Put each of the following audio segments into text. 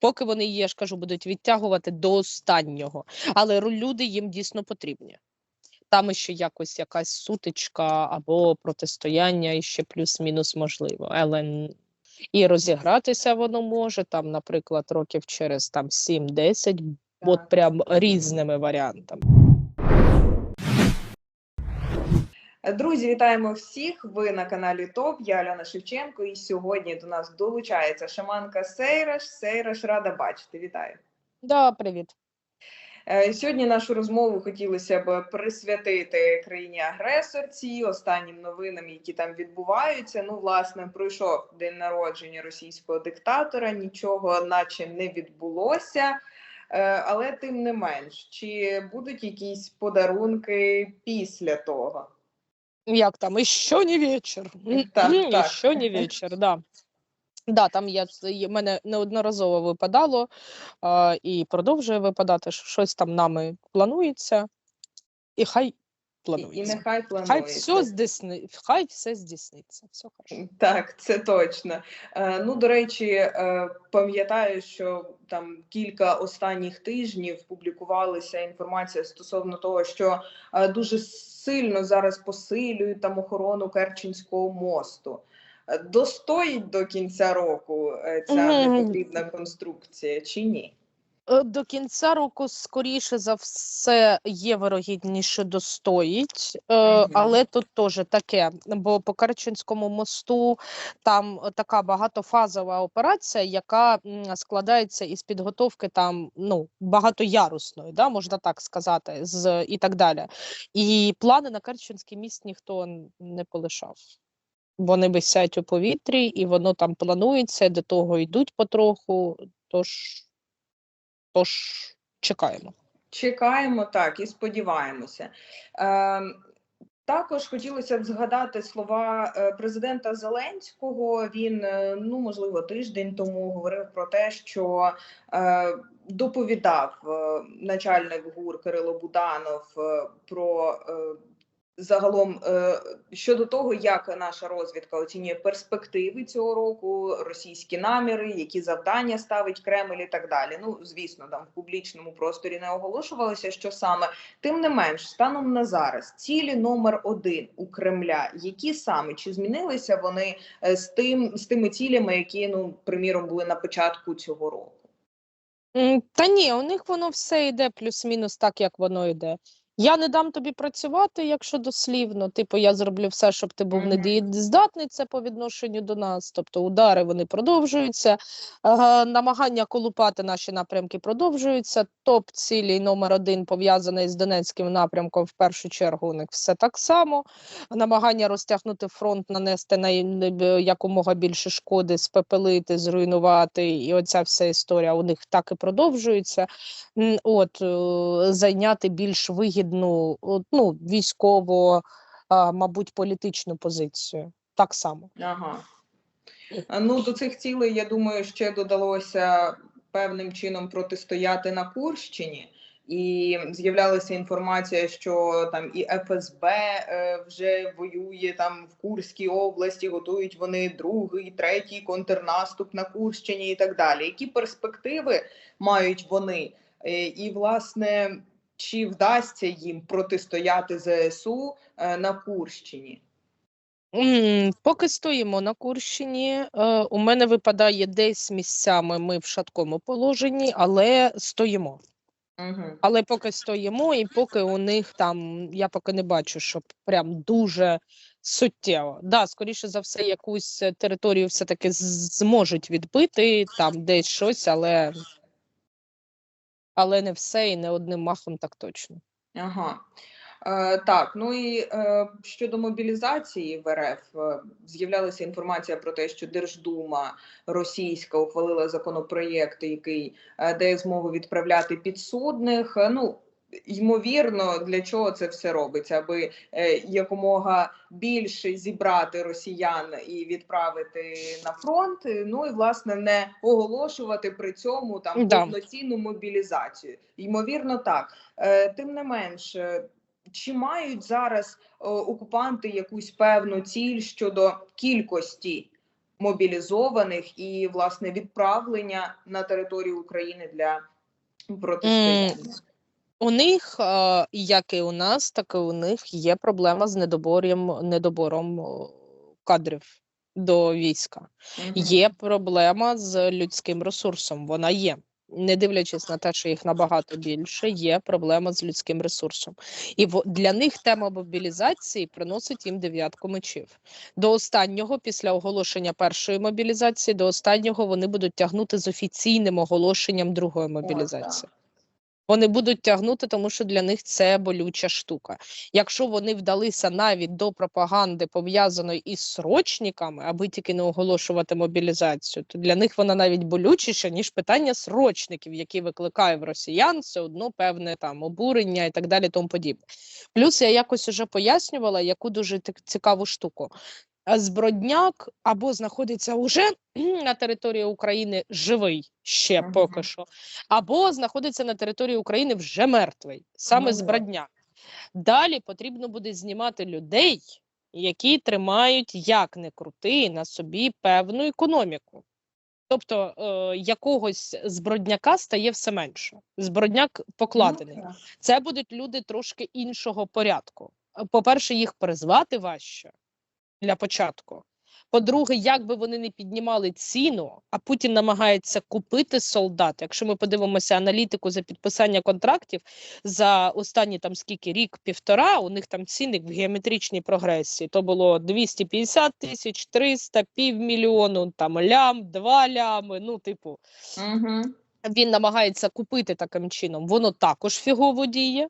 Поки вони є, ж кажу, будуть відтягувати до останнього. Але люди їм дійсно потрібні. Там ще якось якась сутичка або протистояння і ще плюс-мінус можливо. Але і розігратися воно може там, наприклад, років через там 7-10, от прям різними варіантами. Друзі, вітаємо всіх! Ви на каналі ТОП. Я Альона Шевченко, і сьогодні до нас долучається шаманка Сейраш. Сейраш, рада бачити. Вітаю! Да, привіт. Е, Сьогодні нашу розмову хотілося б присвятити країні агресорці, останнім новинам, які там відбуваються. Ну, власне, пройшов день народження російського диктатора, нічого, наче не відбулося. Е, Але тим не менш, чи будуть якісь подарунки після того? Як там? Що не вечір. Так, mm, так. Ще не вечір, да. Да, там я мене неодноразово випадало а, і продовжує випадати, що щось там нами планується, і хай І, і планується. нехай Хай планується. все здійсни... хай все здійсниться. Все хорошо. Так, це точно. Е, ну, до речі, е, пам'ятаю, що там кілька останніх тижнів публікувалася інформація стосовно того, що е, дуже сильно зараз посилюють там охорону Керченського мосту. Е, Достоїть до кінця року е, ця непотрібна конструкція чи ні? Е, До кінця року, скоріше за все, є вирогідніше достоїть, е, але тут теж таке, бо по Керченському мосту там така багатофазова операція, яка складається із підготовки там ну багатоярусної, да, можна так сказати, з і так далі. І плани на Керченський міст ніхто не полишав. Вони висять у повітрі, і воно там планується, до того йдуть потроху. Тож Тож чекаємо. Чекаємо так і сподіваємося. Е, також хотілося б згадати слова е, президента Зеленського. Він е, ну можливо тиждень тому говорив про те, що е, доповідав е, начальник ГУР Кирило Буданов про. Е, Загалом е, щодо того, як наша розвідка оцінює перспективи цього року, російські наміри, які завдання ставить Кремль і так далі. Ну звісно, там в публічному просторі не оголошувалося, що саме тим не менш, станом на зараз цілі номер один у Кремля, які саме чи змінилися вони е, з тим з тими цілями, які ну приміром були на початку цього року. Та ні, у них воно все йде плюс-мінус так, як воно йде. Я не дам тобі працювати, якщо дослівно. Типу, я зроблю все, щоб ти був недієздатний. Це по відношенню до нас. Тобто удари вони продовжуються, е, намагання колупати наші напрямки продовжуються. Топ цілі номер один пов'язаний з Донецьким напрямком. В першу чергу у них все так само. Намагання розтягнути фронт, нанести б- якомога більше шкоди, спепелити, зруйнувати. І оця вся історія у них так і продовжується. От е, зайняти більш вигідну, ну, військово, мабуть, політичну позицію. Так само. Ага. Ну до цих цілей, я думаю, ще додалося певним чином протистояти на Курщині. І з'являлася інформація, що там і ФСБ е, вже воює там в Курській області, готують вони другий, третій контрнаступ на Курщині і так далі. Які перспективи мають вони? Е, І, власне, чи вдасться їм протистояти ЗСУ е, на Курщині? Поки стоїмо на Курщині, е, у мене випадає десь місцями ми в шаткому положенні, але стоїмо. Угу. Але поки стоїмо, і поки у них там, я поки не бачу, щоб прям дуже суттєво. Да, скоріше за все, якусь територію все-таки зможуть відбити, там десь щось, але, але не все і не одним махом так точно. Ага. Е, так, ну і е, щодо мобілізації в РФ е, з'являлася інформація про те, що Держдума російська ухвалила законопроєкт, який е, дає змогу відправляти підсудних. Е, Ну ймовірно, для чого це все робиться, аби е, якомога більше зібрати росіян і відправити на фронт. е, Ну і власне не оголошувати при цьому там Да. повноцінну мобілізацію. Ймовірно, так. Е, Тим не менш, чи мають зараз е, окупанти якусь певну ціль щодо кількості мобілізованих і власне відправлення на територію України для протистояння. У них, е, як і у нас, так і у них є проблема з недобором, недобором кадрів до війська. Мгм. Є проблема з людським ресурсом. Вона є. Не дивлячись на те, що їх набагато більше, є проблема з людським ресурсом. І для них тема мобілізації приносить їм дев'ятку мечів. До останнього, після оголошення першої мобілізації, до останнього вони будуть тягнути з офіційним оголошенням другої мобілізації. Вони будуть тягнути, тому що для них це болюча штука. Якщо вони вдалися навіть до пропаганди, пов'язаної із срочниками, аби тільки не оголошувати мобілізацію, то для них вона навіть болючіша, ніж питання срочників, які викликає в росіян все одно певне там обурення і так далі, тому подібне. Плюс я якось уже пояснювала, яку дуже цікаву штуку. А Збродняк або знаходиться уже на території України живий ще Мгм. поки що, або знаходиться на території України вже мертвий, саме Ну да. Збродняк. Далі потрібно буде знімати людей, які тримають як не крути на собі певну економіку. Тобто е, якогось збродняка стає все менше. Збродняк покладений. Ну, так. Це будуть люди трошки іншого порядку. Е, По-перше, їх призвати важче для початку. По-друге, як би вони не піднімали ціну, а Путін намагається купити солдат. Якщо ми подивимося аналітику за підписання контрактів за останні там скільки рік, півтора, у них там ціни в геометричній прогресії. То було 250 тисяч, 300, півмільйону, там лям, два лями. Ну, типу, Мгм. він намагається купити таким чином, воно також фігово діє.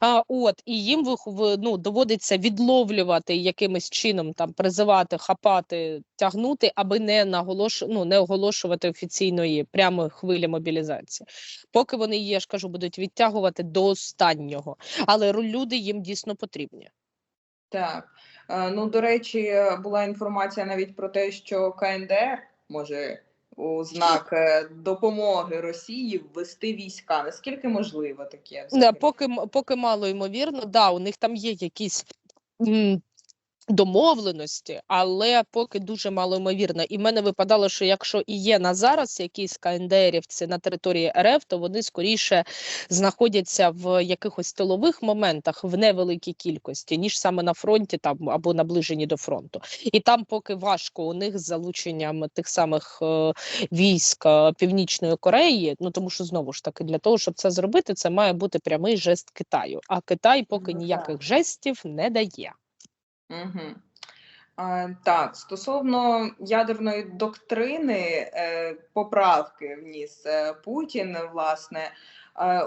А, от, і їм ну, доводиться відловлювати якимось чином, там, призивати, хапати, тягнути, аби не, наголош... ну, не оголошувати офіційної прямої хвилі мобілізації. Поки вони її, ж кажу, будуть відтягувати до останнього. Але люди їм дійсно потрібні. Так. Е, Ну, до речі, була інформація навіть про те, що КНДР може у знак е, допомоги Росії ввести війська. Наскільки можливо таке? Да, поки, поки мало ймовірно, да, у них там є якісь домовленості, але поки дуже мало ймовірно. І в мене випадало, що якщо і є на зараз якісь КНДРівці на території РФ, то вони скоріше знаходяться в якихось тилових моментах в невеликій кількості, ніж саме на фронті там або наближені до фронту. І там поки важко у них з залученням тих самих е, військ е, Північної Кореї. Ну тому що знову ж таки для того, щоб це зробити, це має бути прямий жест Китаю. А Китай поки Ну, ніяких жестів не дає. Угу. Так, стосовно ядерної доктрини, е, поправки вніс е, Путін, власне,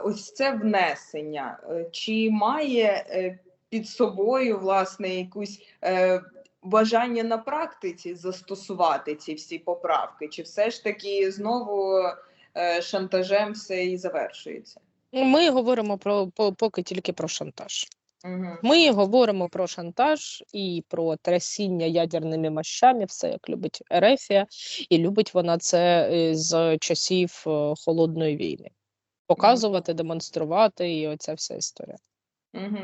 ось це внесення. Чи має під собою власне якусь бажання на практиці застосувати ці всі поправки? Чи все ж таки знову шантажем все і завершується? Ми говоримо про по- поки тільки про шантаж. Ми говоримо про шантаж і про трясіння ядерними мощами, все як любить Ерефія, і любить вона це е, з часів е, холодної війни. Показувати, демонструвати, і оця вся історія. Угу.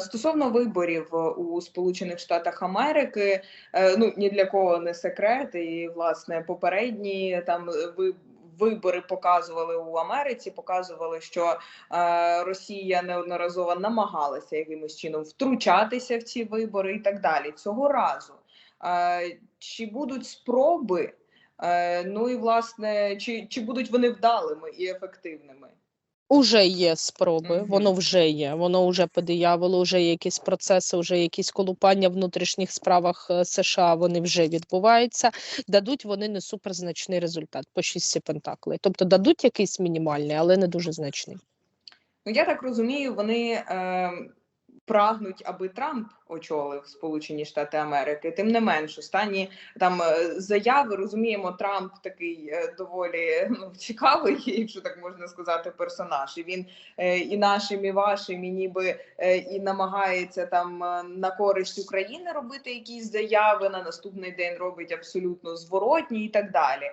Стосовно виборів е, у Сполучених Штатах Америки, ну ні для кого не секрет, і власне попередні там. Вибори показували у Америці, показували, що е, Росія неодноразово намагалася якимось чином втручатися в ці вибори і так далі. Цього разу е, чи будуть спроби? Е, ну і власне, чи, чи будуть вони вдалими і ефективними? Уже є спроби, Мгм. воно вже є, воно вже подиявило, вже є якісь процеси, вже якісь колупання в внутрішніх справах е, США, вони вже відбуваються. Дадуть вони не суперзначний результат по шість пентаклей. Тобто дадуть якийсь мінімальний, але не дуже значний. Ну, я так розумію, вони е, прагнуть, аби Трамп очолив Сполучені Штати Америки. Тим не менш, останні там е, заяви розуміємо, Трамп такий е, доволі ну, цікавий, якщо так можна сказати, персонаж. І він е, і нашим, і вашим, і ніби і намагається там на користь України робити якісь заяви. На наступний день робить абсолютно зворотні і так далі.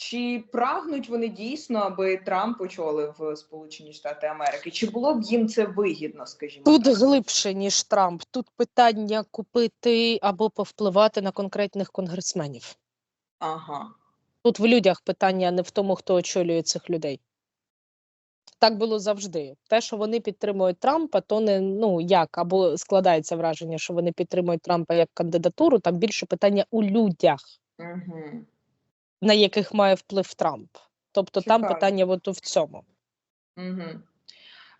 Чи прагнуть вони дійсно, аби Трамп очолив е, Сполучені Штати Америки? Чи було б їм це вигідно, скажімо? Тут так? глибше, ніж Трамп. Тут питання купити або повпливати на конкретних конгресменів. Ага. Тут в людях питання не в тому, хто очолює цих людей. Так було завжди. Те, що вони підтримують Трампа, то не ну як, або складається враження, що вони підтримують Трампа як кандидатуру, там більше питання у людях, Угу. На яких має вплив Трамп. Тобто там питання от у в цьому. Угу.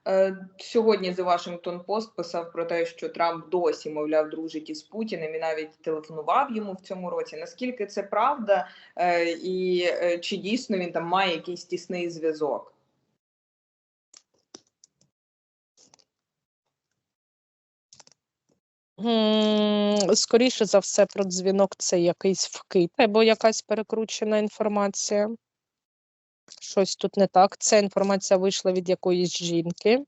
Е, сьогодні The Washington Post писав про те, що Трамп досі, мовляв, дружить із Путіним і навіть телефонував йому в цьому році. Наскільки це правда, е, і е, чи дійсно він там має якийсь тісний зв'язок? Скоріше за все, про дзвінок це якийсь вкид або якась перекручена інформація. Щось тут не так. Ця інформація вийшла від якоїсь жінки.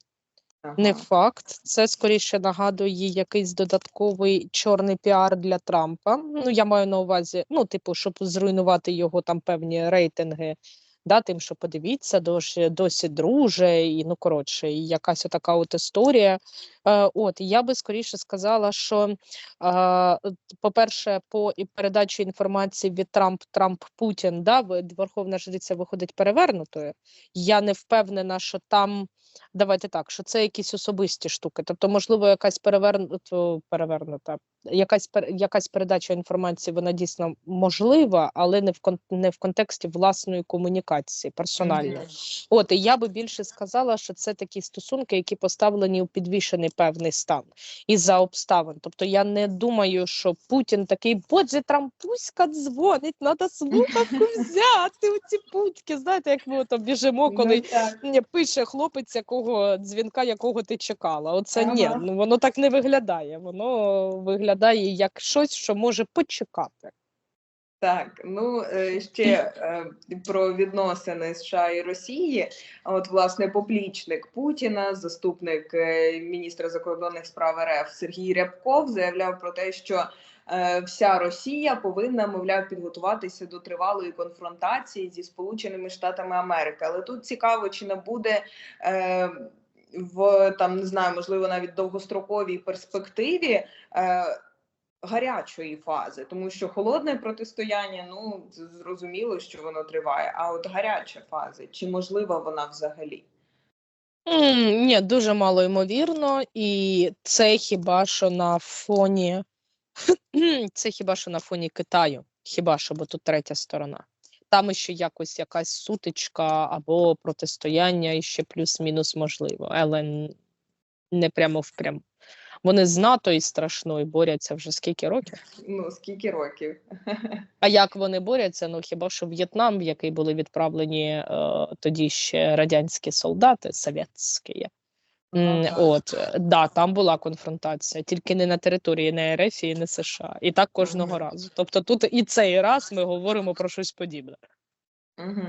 Не факт. Це скоріше нагадує якийсь додатковий чорний піар для Трампа. Ну, я маю на увазі, ну, типу, щоб зруйнувати його там певні рейтинги. Да, тим, що подивіться, досі, досі друже, і ну коротше, і якась отака от історія. Е, от я би скоріше сказала, що е, по-перше, по і передачі інформації від Трамп Трамп Путін, да, Верховна Жриця виходить перевернутою. Я не впевнена, що там давайте так, що це якісь особисті штуки. Тобто, можливо, якась перевернута перевернута, якась якась передача інформації, вона дійсно можлива, але не в кон не в контексті власної комунікації, персональної. Мгм. От і я би більше сказала, що це такі стосунки, які поставлені у підвішений певний стан із-за обставин. Тобто я не думаю, що Путін такий, боже, Трампуська дзвонить, треба слухавку взяти у ці путьки. Знаєте, як ми ото біжимо, коли Ну, так. Пише хлопець, якого дзвінка, якого ти чекала. Оце ні, ну воно так не виглядає. Воно виглядає як щось, що може почекати. Так, ну е, ще е, про відносини США і Росії. От, власне, поплічник Путіна, заступник е, міністра закордонних справ РФ Сергій Рябков заявляв про те, що вся Росія повинна, мовляв, підготуватися до тривалої конфронтації зі Сполученими Штатами Америки. Але тут цікаво, чи не буде. В там не знаю, можливо, навіть довгостроковій перспективі е, гарячої фази, тому що холодне протистояння, ну зрозуміло, що воно триває. А от гаряча фаза, чи можлива вона взагалі? М, Ні, дуже мало ймовірно, і це хіба що на фоні це хіба що на фоні Китаю, хіба що, бо тут третя сторона. Там ще якось якась сутичка або протистояння і ще плюс-мінус можливо, але не прямо впряму. Вони з НАТО і страшною борються вже скільки років. Ну скільки років? А як вони борються? Ну хіба що В'єтнам, в який були відправлені е, тоді ще радянські солдати, совєтські. М, Ага. От е, да, там була конфронтація, тільки не на території не РФ і не США. І так кожного Мгм. разу. Тобто, тут і цей раз ми говоримо про щось подібне. Угу.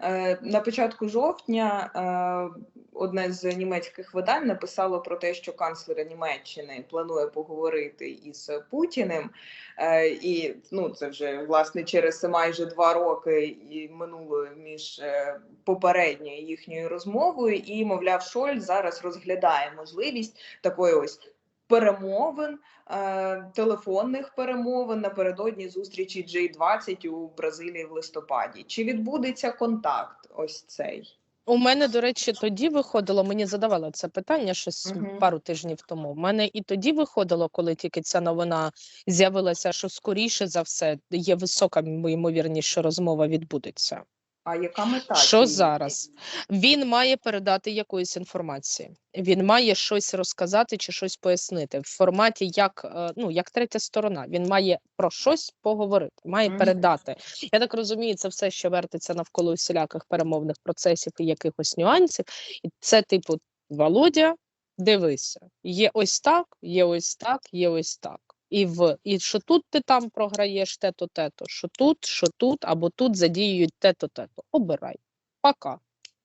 Е, на початку жовтня е, одне з німецьких видань написало про те, що канцлер Німеччини планує поговорити із Путіним, е, і ну це вже власне через майже два роки і минуло між е, попередньою їхньою розмовою, і мовляв, Шольц зараз розглядає можливість такої ось. Перемовин, е, телефонних перемовин напередодні зустрічі G20 у Бразилії в листопаді. Чи відбудеться контакт? Ось цей? У мене, до речі, тоді виходило, мені задавали це питання щось угу. пару тижнів тому. У мене і тоді виходило, коли тільки ця новина з'явилася, що скоріше за все є висока ймовірність, що розмова відбудеться. А яка мета? Що зараз? Він має передати якоїсь інформації. Він має щось розказати чи щось пояснити в форматі, як е, ну як третя сторона. Він має про щось поговорити, має Мгм. передати. Я так розумію, це все ще вертиться навколо всіляких перемовних процесів і якихось нюансів. І це, типу, Володя, дивися, є ось так, є ось так, є ось так. І в і що тут ти там програєш те-то, те-то, що тут, що тут, або тут задіюють те-то, те-то. Обирай. Пока.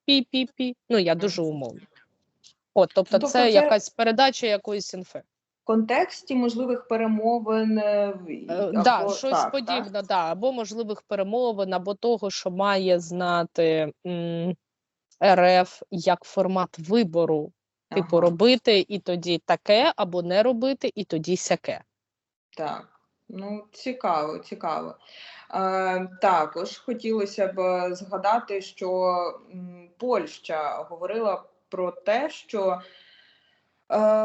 Пі-пі-пі. Ну, я дуже Мгм. умовно. От, тобто, тобто це, це- якась передача якоїсь інфи. контексті можливих перемовин. е, Е, або- да, щось так, подібне, так? да, або можливих перемовин, або того, що має знати м, РФ як формат вибору, типу Ага. робити і тоді таке, або не робити, і тоді сяке. Так, ну цікаво, цікаво. Е, також хотілося б згадати, що Польща говорила про те, що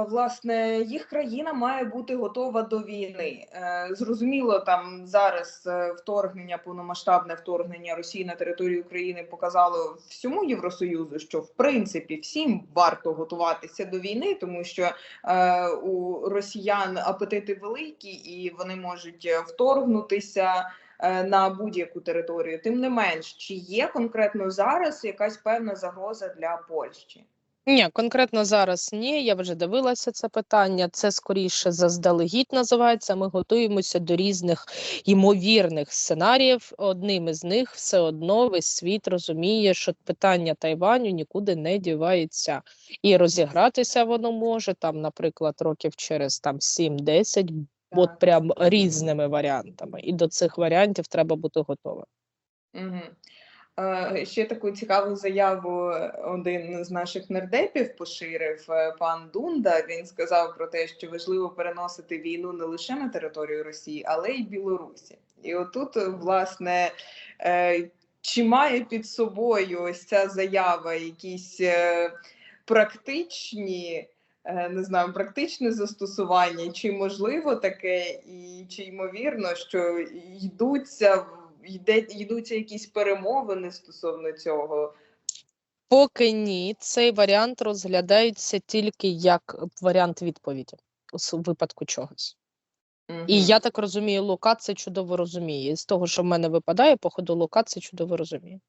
власне їх країна має бути готова до війни. Е, зрозуміло, там зараз е, вторгнення, повномасштабне вторгнення Росії на територію України показало всьому Євросоюзу, що в принципі всім варто готуватися до війни, тому що е, у росіян апетити великі і вони можуть е, вторгнутися е, на будь-яку територію. Тим не менш, чи є конкретно зараз якась певна загроза для Польщі? Ні, конкретно зараз ні. Я вже дивилася це питання. Це скоріше заздалегідь називається. Ми готуємося до різних ймовірних сценаріїв. Одним із них все одно весь світ розуміє, що питання Тайваню нікуди не дівається, і розігратися воно може там, наприклад, років через там 7-10, от прям різними варіантами. І до цих варіантів треба бути готовим. Угу. Е, ще таку цікаву заяву один з наших нардепів поширив е, пан Дунда. Він сказав про те, що важливо переносити війну не лише на територію Росії, але й Білорусі. І отут, власне, е, чи має під собою ось ця заява якісь практичні. Не знаю, практичне застосування, чи можливо таке, і чи ймовірно, що йдуться йде йдуться якісь перемовини стосовно цього. Поки ні, цей варіант розглядається тільки як варіант відповіді у випадку чогось. І я так розумію, Лука це чудово розуміє. І з того, що в мене випадає, походу, Лука це чудово розуміє.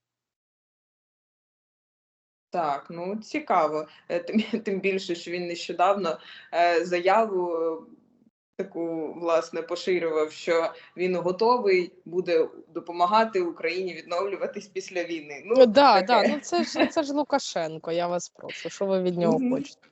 Так, ну цікаво. Е, Тим, більше, що він нещодавно е, заяву таку власне поширював, що він готовий буде допомагати Україні відновлюватись після війни. Ну, да, таке. да, ну це ж це ж Лукашенко, я вас прошу. Що ви від нього хочете?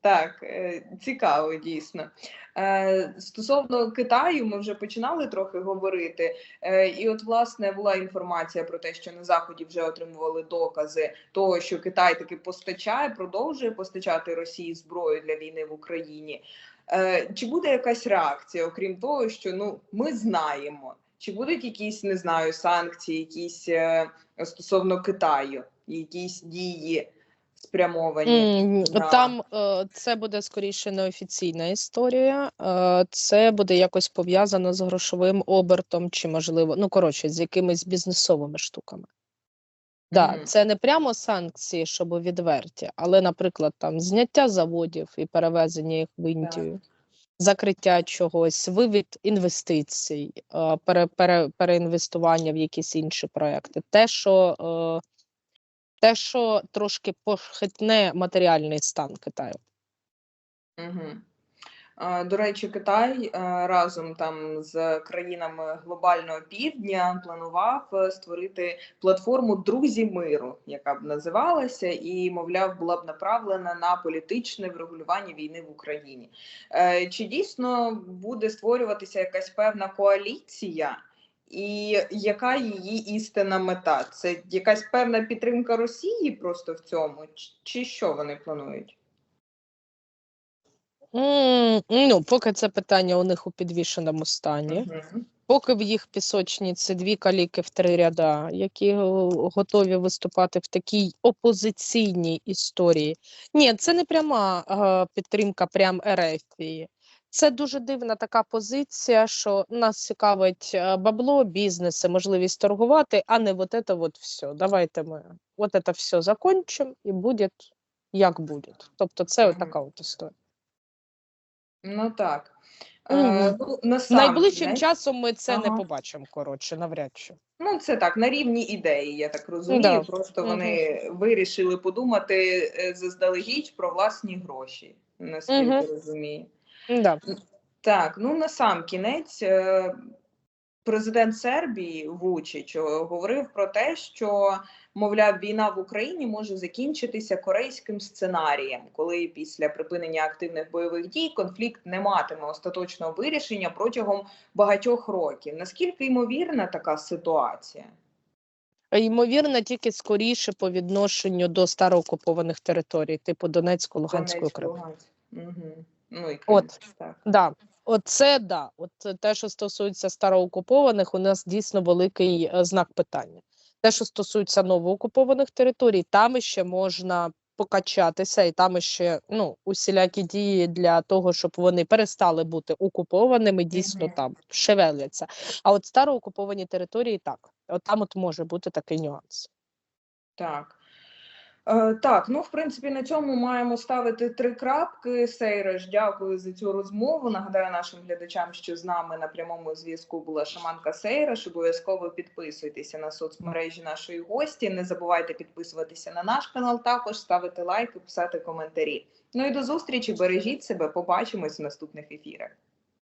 Так, е, цікаво, дійсно. Е, Стосовно Китаю, ми вже починали трохи говорити. Е, І от, власне, була інформація про те, що на Заході вже отримували докази того, що Китай таки постачає, продовжує постачати Росії зброю для війни в Україні. Е, Чи буде якась реакція, окрім того, що ну ми знаємо, чи будуть якісь не знаю санкції, якісь е, стосовно Китаю, якісь дії спрямовані? М, на- Там е, це буде скоріше неофіційна історія. е, Це буде якось пов'язано з грошовим обертом, чи можливо, ну коротше, з якимись бізнесовими штуками. Да, Мгм. це не прямо санкції, щоб відверті, але, наприклад, там зняття заводів і перевезення їх в Індію, закриття чогось, вивід інвестицій, пере, пере, переінвестування в якісь інші проекти. Те, що, е, те, що трошки похитне матеріальний стан Китаю. Угу. До речі, Китай е, разом там з країнами глобального півдня планував е, створити платформу Друзі миру, яка б називалася, і, мовляв, була б направлена на політичне врегулювання війни в Україні. Е, Чи дійсно буде створюватися якась певна коаліція? І яка її істинна мета? Це якась певна підтримка Росії просто в цьому, чи що вони планують? Ну, поки це питання у них у підвішеному стані. Поки в їх пісочниці дві каліки в три ряда, які е, готові виступати в такій опозиційній історії. Ні, це не пряма е, підтримка прям Ерефії. Це дуже дивна така позиція, що нас цікавить е, бабло, бізнеси, можливість торгувати, а не вот это вот все. Давайте ми вот это все закончимо і буде як буде. Тобто, це така от історія. Ну так. Е, Мгм. ну, насам Найближчим кінець- часом ми це не побачимо, коротше, навряд чи. Ну, це так, на рівні ідеї, я так розумію. Да. Просто вони вирішили подумати е, заздалегідь про власні гроші, наскільки Мгм. розумію. Да. Так, ну на сам кінець. е, президент Сербії Вучич е, говорив про те, що мовляв, війна в Україні може закінчитися корейським сценарієм, коли після припинення активних бойових дій конфлікт не матиме остаточного вирішення протягом багатьох років. Наскільки ймовірна така ситуація? Ймовірно, тільки скоріше по відношенню до староокупованих територій, типу Донецького, Луганського Донецьк, Криму. Угу. Ну і. От. так. Да, оце да. От те, що стосується староокупованих, у нас дійсно великий е, знак питання. Те, що стосується новоокупованих територій, там іще можна покачатися, і там іще ну усілякі дії для того, щоб вони перестали бути окупованими, дійсно там шевеляться. А от староокуповані території так, от там от може бути такий нюанс. Так. Е, так, ну в принципі на цьому маємо ставити три крапки. Сейреш, дякую за цю розмову. Нагадаю нашим глядачам, що з нами на прямому зв'язку була шаманка Сейреш. Обов'язково підписуйтеся на соцмережі нашої гості. Не забувайте підписуватися на наш канал, також ставити лайки, писати коментарі. Ну і до зустрічі. Бережіть себе. Побачимось в наступних ефірах.